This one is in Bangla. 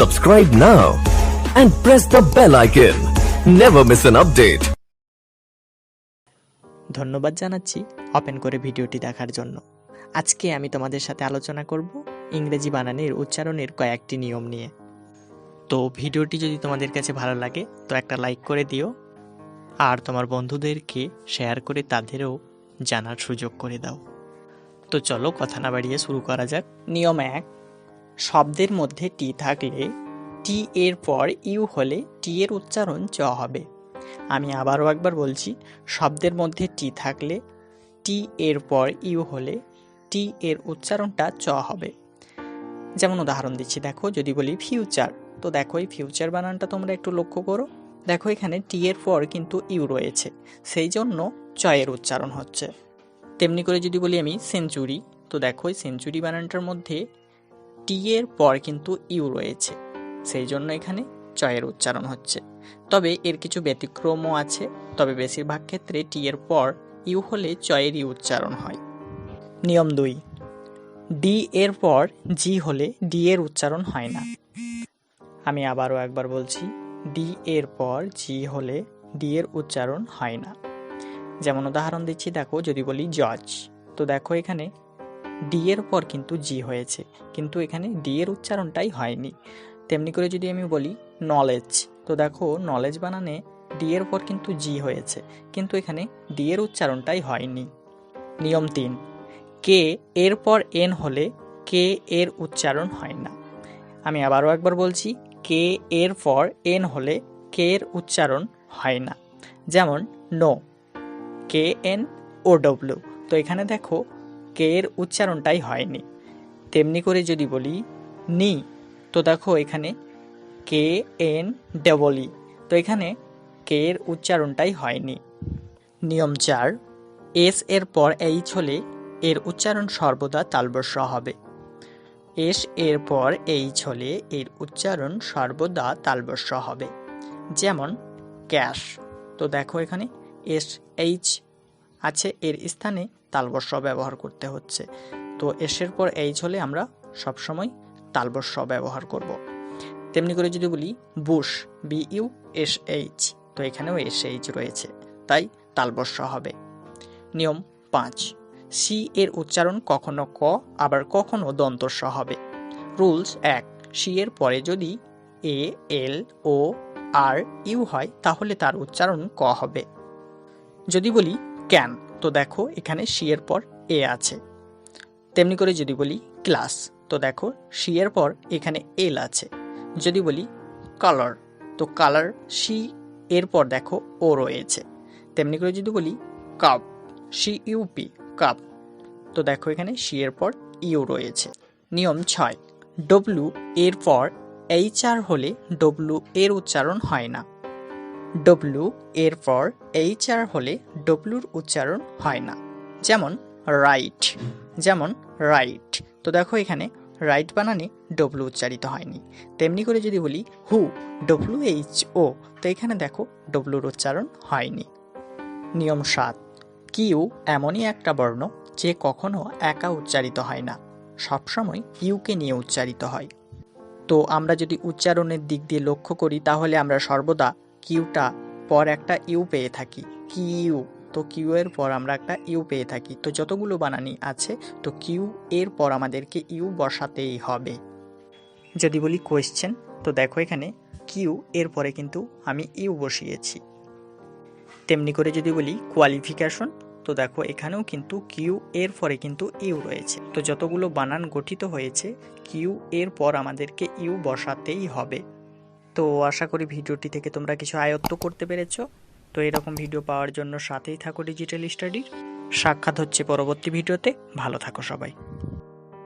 Subscribe now and press the bell icon. Never miss an update. ধন্যবাদ জানাচ্ছি ওপেন করে ভিডিওটি দেখার জন্য। আজকে আমি তোমাদের সাথে আলোচনা করব ইংরেজি বানানের উচ্চারণের কয়েকটি নিয়ম নিয়ে। তো ভিডিওটি যদি তোমাদের কাছে ভালো লাগে, তো একটা লাইক করে দিও। আর তোমার বন্ধুদেরকে শেয়ার করে তাদেরও জানার সুযোগ করে দাও। তো চলো কথা না বাড়িয়ে শুরু করা যাক। নিয়ম এক শব্দের মধ্যে টি থাকলে টি এর পর ইউ হলে টি এর উচ্চারণ চ হবে। আমি আবারও একবার বলছি, শব্দের মধ্যে টি থাকলে টি এর পর ইউ হলে টি এর উচ্চারণটা চ হবে। যেমন উদাহরণ দিচ্ছি, দেখো যদি বলি ফিউচার তো দেখো এই ফিউচার বানানটা তোমরা একটু লক্ষ্য করো। দেখো এখানে টি এর পর কিন্তু ইউ রয়েছে, সেই জন্য চয়ের উচ্চারণ হচ্ছে। তেমনি করে যদি বলি আমি সেঞ্চুরি তো দেখো এই সেঞ্চুরি বানানটার মধ্যে টি এর পর কিন্তু ইউ রয়েছে। সেই জন্য এখানে চয়ের উচ্চারণ হচ্ছে। তবে এর কিছু ব্যতিক্রমও আছে। তবে বেশিরভাগ ক্ষেত্রে টি এর পর ইউ হলে চয়ের চয়েরই উচ্চারণ হয়। নিয়ম দুই। ডি এর পর জি হলে ডি এর উচ্চারণ হয় না। আমি আবারও একবার বলছি, ডি এর পর জি হলে ডি এর উচ্চারণ হয় না। যেমন উদাহরণ দিচ্ছি, দেখো, যদি বলি জজ, তো দেখো এখানে ডি এর পর কিন্তু জি হয়েছে। কিন্তু এখানে ডি এর উচ্চারণটাই হয়নি। তেমনি করে যদি আমি বলি নলেজ তো দেখো নলেজ বানানে ডি এর পর কিন্তু জি হয়েছে। কিন্তু এখানে ডি এর উচ্চারণটাই হয়নি। নিয়ম তিন কে এর পর এন হলে কে এর উচ্চারণ হয় না। আমি আবারও একবার বলছি কে এর পর এন হলে কে এর উচ্চারণ হয় না। যেমন know K N O W তো এখানে দেখো কে এর উচ্চারণটাই হয়নি। তেমনি করে যদি বলি, নি, তো দেখো এখানে কে এন ডবল, তো এখানে কে এর উচ্চারণটাই হয়নি। নিয়ম চার, এস এর পর এইচ হলে এর উচ্চারণ সর্বদা তালবস্য হবে। এস এর পর এইচ হলে এর উচ্চারণ সর্বদা তালবস্য হবে। যেমন ক্যাশ, তো দেখো এখানে এস এইচ আছে, এর স্থানে তালবর্ষ ব্যবহার করতে হচ্ছে। তো এসের পর এইচ হলে আমরা সবসময় তালবস্য ব্যবহার করব। তেমনি করে যদি বলি Bush B U S H তো এখানেও এস এইচ রয়েছে, তাই তালবস্য হবে। নিয়ম পাঁচ সি এর উচ্চারণ কখনো ক, আবার কখনো দন্তস্ব হবে। রুলস এক সি এর পরে যদি এ, এল, ও, আর, ইউ হয়, তাহলে তার উচ্চারণ ক হবে। যদি বলি ক্যান তো দেখো এখানে সি এর পর এ আছে। তেমনি করে যদি বলি ক্লাস তো দেখো সি এর পর এখানে এল আছে। যদি বলি কালার তো কালার সি এর পর দেখো ও রয়েছে। তেমনি করে যদি বলি কাপ সি ইউপি কাপ তো দেখো এখানে সি এর পর ইউ রয়েছে। নিয়ম ছয় ডব্লু এর পর এইচ আর হলে ডব্লু এর উচ্চারণ হয় না। ডব্লু এর পর এইচ আর হলে ডব্লুর উচ্চারণ হয় না। যেমন রাইট যেমন রাইট তো দেখো এখানে রাইট বানানে ডব্লু উচ্চারিত হয়নি। তেমনি করে যদি বলি হু ডব্লু এইচ ও তো এখানে দেখো ডব্লুর উচ্চারণ হয়নি। নিয়ম সাত, কিউ এমনই একটা বর্ণ যে কখনো একা উচ্চারিত হয় না। সবসময় ইউকে নিয়ে উচ্চারিত হয়। তো আমরা যদি উচ্চারণের দিক দিয়ে লক্ষ্য করি, তাহলে আমরা সর্বদা কিউটা পর একটা ইউ পেয়ে থাকি। কিউ, তো কিউ এর পর আমরা একটা ইউ পেয়ে থাকি। তো যতগুলো বানানি আছে, তো কিউ এর পর আমাদেরকে ইউ বসাতেই হবে। যদি বলি কোয়েশ্চেন তো দেখো এখানে কিউ এর পরে কিন্তু আমি ইউ বসিয়েছি। তেমনি করে যদি বলি কোয়ালিফিকেশন তো দেখো এখানেও কিন্তু কিউ এর পরে কিন্তু ইউ রয়েছে। তো যতগুলো বানান গঠিত হয়েছে, কিউ এর পর আমাদেরকে ইউ বসাতেই হবে। তো আশা করি ভিডিওটি থেকে তোমরা কিছু আয়ত্ত করতে পেরেছ। তো এরকম ভিডিও পাওয়ার জন্য সাথেই থাকো ডিজিটাল স্টাডির সাক্ষাৎ হচ্ছে পরবর্তী ভিডিওতে। ভালো থাকো সবাই।